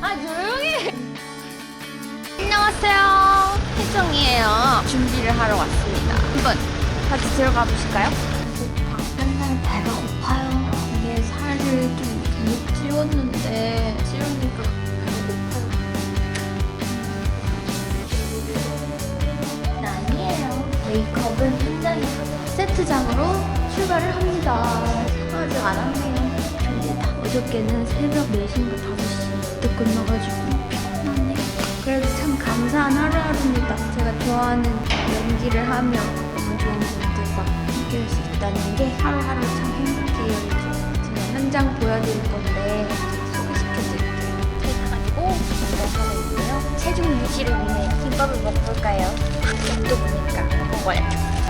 아 조용히. 안녕하세요. 혜정이에요. 준비를 하러 왔습니다. 한번 같이 들어가 보실까요? 맨날 배가 고파요. 이게 살을 좀못 찌웠는데 찌우니까 배가 고파요. 음, 아니에요. 메이크업은 현장에서 세트장으로 출발을 합니다. 왔네요. 졸리다. 어저께는 새벽 4시인가 5시 때 끝나가지고 피곤하네. 그래도 참 감사한 하루하루입니다. 제가 좋아하는 연기를 하며 너무 좋은 분들과 함께 할 수 있다는 게 하루하루 참 행복해요. 이제 제가 현장 보여드릴 건데 소개시켜드릴게요. 그래가지고 연락하고 있고요. 체중 유지를 위해 김밥을 먹어볼까요? 또 보니까 먹어야죠.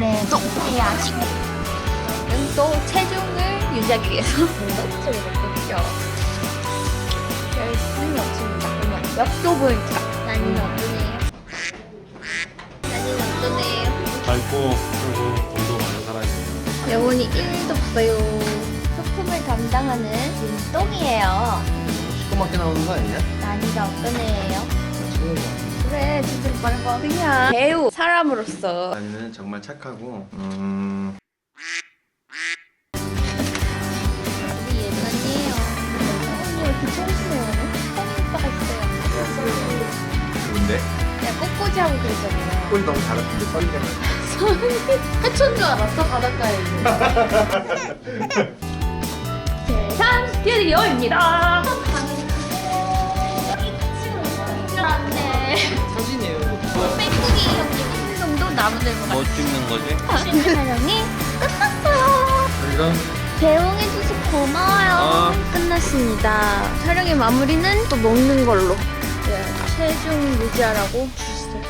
그래도 해야지. 저는 또 체중을 유지하기 위해서 먹겠죠. 열심히 없습니다. 그냥 엽도 보니까 나는 어떠네요? 나는 어떠네요? 밝고 그리고 돈도 많은 사람이에요. 영혼이 1도 없어요. 소품을 담당하는 윤똥이에요. 시커멓게 나오는 거 아니냐? 난이가 어떤 애예요? 그래, 진짜 말해봐. 그냥 배우, 사람으로서. 나는 정말 착하고 음... 우리 예전이에요. 언니 왜 이렇게 청순해요? 성희 오빠가 있어요. 좋은데? 내가 꽃꽂이 하고 그랬잖아요. 꼴 너무 잘했는데 썰리잖아 해촌 줄 알았어, 바닷가에 세상 스튜디오입니다. 나무 들고 뭐 찍는 거지? 같은 촬영이 끝났어요. 이건 배웅해줘서 고마워요. 어. 끝났습니다. 촬영의 마무리는 또 먹는 걸로. 네, 체중 유지하라고 주셨어요.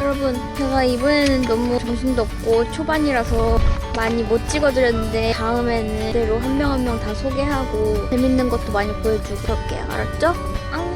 여러분, 제가 이번에는 너무 정신도 없고 초반이라서 많이 못 찍어드렸는데 다음에는 그대로 한 명 한 명 다 소개하고 재밌는 것도 많이 보여주고 그럴게요. 알았죠? 안녕!